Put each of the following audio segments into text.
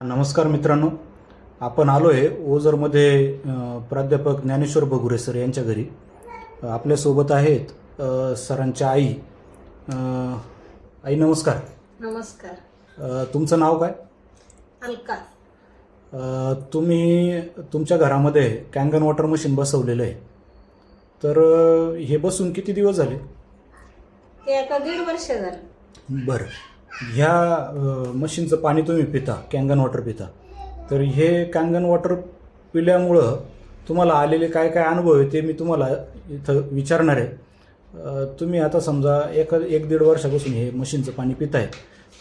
नमस्कार मित्रांनो. आपण आलो आहे ओझरमध्ये प्राध्यापक ज्ञानेश्वर बगुरे सर यांच्या घरी. आपल्यासोबत आहेत सरांच्या आई. आई नमस्कार. नमस्कार. तुमचं नाव काय? अलका. तुम्ही तुमच्या घरामध्ये कॅंगन वॉटर मशीन बसवलेलं आहे. तर हे बसून किती दिवस झाले? ते आता दीड वर्ष झालं. बरं. ह्या मशीनचं पाणी तुम्ही पिता कॅंगन वॉटर पिता. तर हे कॅंगन वॉटर पिल्यामुळं तुम्हाला आलेले काय काय अनुभव आहे ते मी तुम्हाला इथं विचारणार आहे. तुम्ही आता समजा एक एक दीड वर्षापासून हे मशीनचं पाणी पिताय.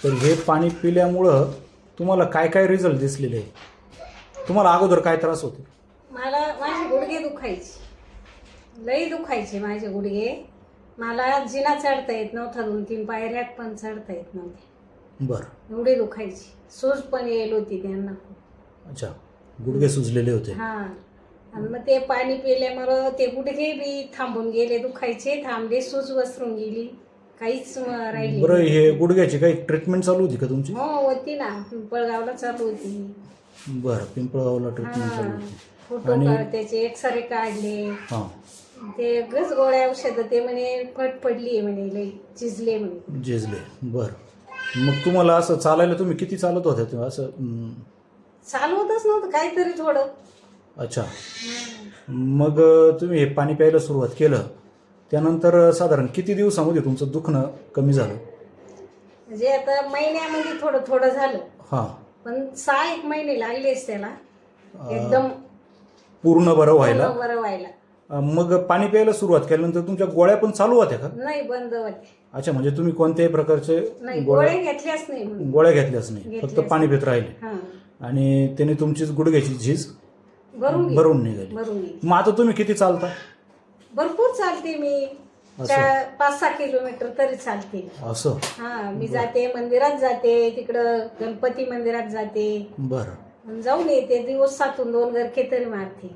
तर हे पाणी पिल्यामुळं तुम्हाला काय काय रिझल्ट दिसलेले आहे? तुम्हाला अगोदर काय त्रास होते? मला माझे गुडघे दुखायचे. लई दुखायचे माझे गुडघे. मला जिना चढता येत नव्हता दोन तीन पायऱ्यात पण चढता येत नव्हते. बरं. एवढे दुखायचे. सूज पण येईल होती त्यांना. अच्छा. गुडघे सुजलेले होते. हा. आणि मग ते पाणी पिल्यामुळं ते गुडघे बी थांबून गेले दुखायचे. थांबले सूज वसरून गेली. काहीच राहिली बरं हे गुडघ्याची काही ट्रीटमेंट चालू होती का तुमची? हो होती ना. पिंपळगावला चालू होती. बरं पिंपळगावला ट्रीटमेंट चालू होती. फोटो आणि- काढ- त्याचे एक्सरे काढले. हां. ते गज गोळ्या औषध ते म्हणे फट पडली म्हणे लई चिजले म्हणे. जेजले. बर. मग तुम्हाला असं चालायला तुम्ही किती चालत होत्या तेव्हा? असं चालवतच नव्हतं काहीतरी थोडं. अच्छा. मग अं, तुम्ही हे पाणी प्यायला सुरुवात केलं. त्यानंतर अं, साधारण किती दिवसामध्ये तुमचं दुखणं कमी झालं? म्हणजे आता महिन्यामध्ये थोडं थोडं झालं. हां. पण सहा एक महिने लागलेच त्याला. एकदम पूर्ण बरं व्हायला. बरं व्हायला. मग पाणी प्यायला सुरुवात केल्यानंतर तुमच्या गोळ्या पण चालू होत्या का? नाही बंद होते अच्छा म्हणजे तुम्ही कोणत्याही प्रकारचे नाही गोळ्या गोळे घेतल्याच नाही म्हणून गोळ्या घेतल्याच नाही फक्त घेतल्याच पाणी पित राहिले. हा. आणि त्याने तुमची गुडघ्याची झीज भरून. भरून निघाली. भरून. मग आता तुम्ही किती चालता? भरपूर चालते मी. असं. चार पाच सहा किलोमीटर तरी चालते. असं. हा मी जाते मंदिरात जाते तिकडं गणपती मंदिरात जाते. बरं. जाऊन येते दिवस सातून दोन गरके तरी मारते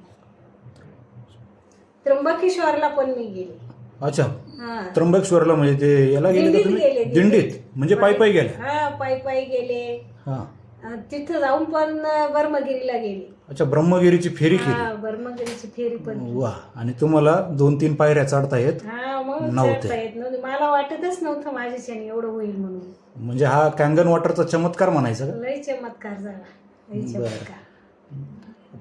त्र्यंबकेश्वरला पण मी गेले. अच्छा. हा. त्र्यंबकेश्वरला म्हणजे ते याला गेले का दिंडीत तुम्ही? गेले, दिंडीत. म्हणजे पायी पायी गेले. हा पायी पायी गेले. हा. अं, तिथं जाऊन पण ब्रह्मगिरीला गेले. अच्छा ब्रह्मगिरीची फेरी केली. हा ब्रह्मगिरीची फेरी पण वा. आणि तुम्हाला दोन तीन पायऱ्या चढता येत हा मग नव्हते. चढता येत नव्हते मला वाटतच नव्हतं माझ्याच्याने एवढं होईल म्हणून. म्हणजे हा कॅंगन वॉटरचा चमत्कार म्हणायचा का? लई चमत्कार झाला. बरं.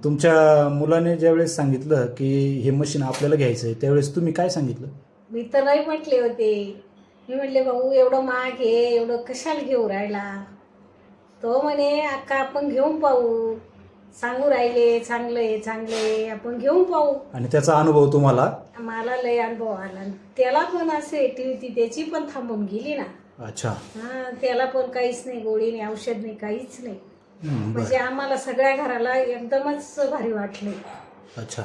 तुमच्या मुलाने ज्यावेळेस सांगितलं की हे मशीन आपल्याला घ्यायचं आहे त्यावेळेस तुम्ही काय सांगितलं? मी तर नाही म्हटले होते. मी म्हटले भाऊ एवढं महाग आहे एवढं कशाला घेऊ राहिला? तो म्हणे अक्का आपण घेऊन पाहू. सांगू राहिले चांगलं आहे चांगलं आहे आपण घेऊन पाहू. आणि त्याचा अनुभव तुम्हाला? मला लय अनुभव आला. त्याला पण असे होती त्याची पण थांबून गेली ना. अच्छा. हा त्याला पण काहीच नाही गोळी नाही औषध नाही काहीच नाही. म्हणजे आम्हाला सगळ्या घराला एकदमच भारी वाटले. अच्छा.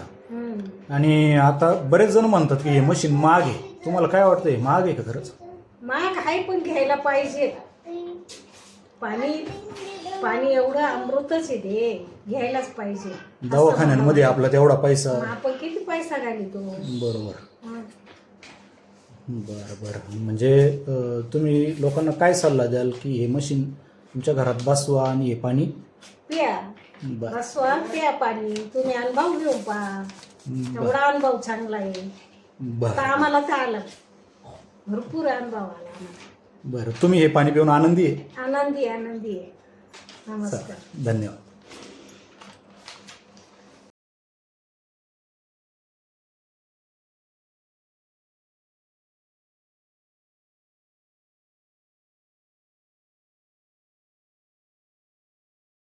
आणि आता बरेच जण म्हणतात की हे मशीन महाग आहे तुम्हाला काय वाटतं हे महाग आहे का खरंच? महाग आहे पण घ्यायला पाहिजे. पाणी पाणी एवढं अमृतच आहे ते. घ्यायलाच पाहिजे. दवाखान्यांमध्ये आपला तेवढा पैसा. आपण किती पैसा घालितो बरोबर. बरं बरं. म्हणजे अं, तुम्ही लोकांना काय सल्ला द्याल की हे मशीन तुमच्या घरात बसवा आणि हे पाणी? प्या. बरं. बसवा प्या पाणी. तुम्ही अनुभव पहा. बरं. एवढा अनुभव चांगला आहे. तर बरं आम्हाला तर आला. भरपूर अनुभव आला आम्हाला. बरं. तुम्ही हे पाणी पिऊन आनंदी आहे? आनंदी आनंदी आहे. नमस्कार. धन्यवाद.